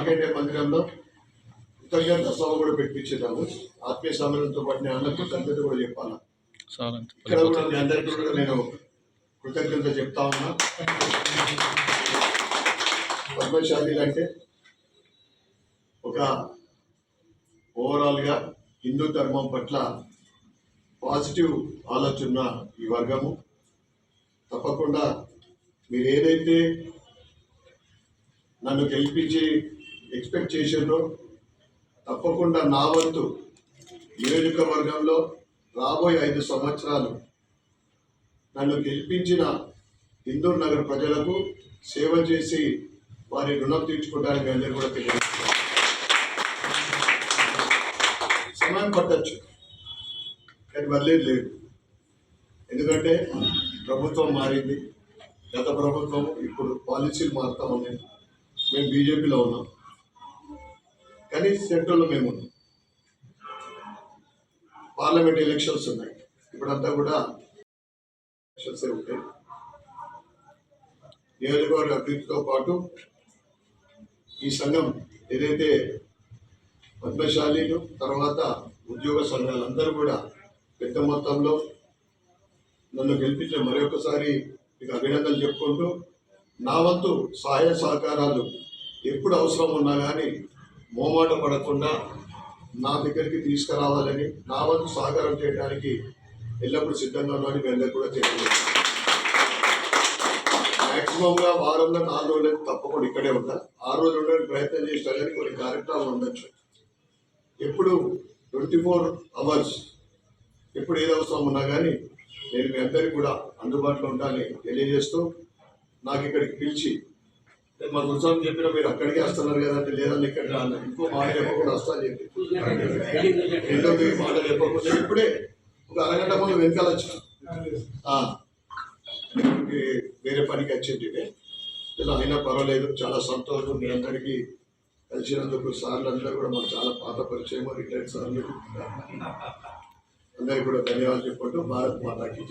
మార్కండే మందిరంలో కృతజ్ఞత సభ కూడా పెట్టించేదాము ఆత్మీయ సమ్మేళనంతో పాటు నేను అన్న కృతజ్ఞత కూడా చెప్పాలి. ఇక్కడ కూడా మీ అందరికీ కూడా నేను కృతజ్ఞత చెప్తా ఉన్నా. పద్మశాలీలు అంటే ఒక ఓవరాల్గా హిందూ ధర్మం పట్ల పాజిటివ్ ఆలోచన ఈ వర్గము. తప్పకుండా మీరు ఏదైతే నన్ను గెలిపించి ఎక్స్పెక్ట్ చేసిండ్రో తప్పకుండా నా వంతు నియోజకవర్గంలో రాబోయే ఐదు సంవత్సరాలు నన్ను గెలిపించిన హిందూ నగర్ ప్రజలకు సేవ చేసి వారి రుణం తీర్చుకోవడానికి అందరూ కూడా తెలియజేస్తాను సమయం పట్టచ్చు కానీ వల్లేదు లేదు. ఎందుకంటే ప్రభుత్వం మారింది. గత ప్రభుత్వం ఇప్పుడు పాలసీలు మారుతా ఉన్నాయి. మేము బీజేపీలో ఉన్నాం. కానీ సెంట్రల్లో మేము పార్లమెంట్ ఎలక్షన్స్ ఉన్నాయి. ఇప్పుడంతా కూడా ఎలక్షన్స్ ఉంటాయి. నియోజకవర్గ అభివృద్ధితో పాటు ఈ సంఘం ఏదైతే పద్మశాలీలు తర్వాత ఉద్యోగ సంఘాలందరూ కూడా పెద్ద మొత్తంలో నన్ను గెలిపించిన మరొకసారి మీకు అభినందనలు చెప్పుకుంటూ నా వంతు సహాయ సహకారాలు ఎప్పుడు అవసరం ఉన్నా కానీ మోమాట పడకుండా నా దగ్గరికి తీసుకురావాలని నా వంతు సహకారం చేయడానికి ఎల్లప్పుడూ సిద్ధంగా ఉన్నాను మీ కూడా తెలియజేస్తాను మాక్సిమంగా వారంలో నాలుగు రోజులు తప్పకుండా ఇక్కడే ఉంటా. ఆ రోజు ఉండడానికి ప్రయత్నం చేసినా కానీ కొన్ని కార్యక్రమాలు ఉండొచ్చు. ఎప్పుడు ట్వంటీ ఫోర్ అవర్స్ ఎప్పుడు ఏది అవసరం ఉన్నా కానీ నేను మీ అందరికీ కూడా అందుబాటులో ఉంటానని తెలియజేస్తూ నాకు ఇక్కడికి పిలిచి నేను మా గురుస్వామి చెప్పిన మీరు అక్కడికే వస్తున్నారు కదంటే అంటే లేదని ఇక్కడ రాను. ఇంకో మాట చెప్పకుండా వస్తా అని చెప్పి. రెండో మీ మాట చెప్పకుండా ఇప్పుడే ఒక అరగంట ముందు వెనకాల వచ్చిన. వేరే పనికి వచ్చింది ఇలా అయినా పర్వాలేదు చాలా సంతోషం. మీ అందరికీ కలిసినందుకు సార్లు అందరూ కూడా మాకు చాలా పాత పరిచయం రిటైర్డ్ సార్లు. అందరికీ కూడా ధన్యవాదాలు చెప్పుకుంటూ భారత్ మాతాకి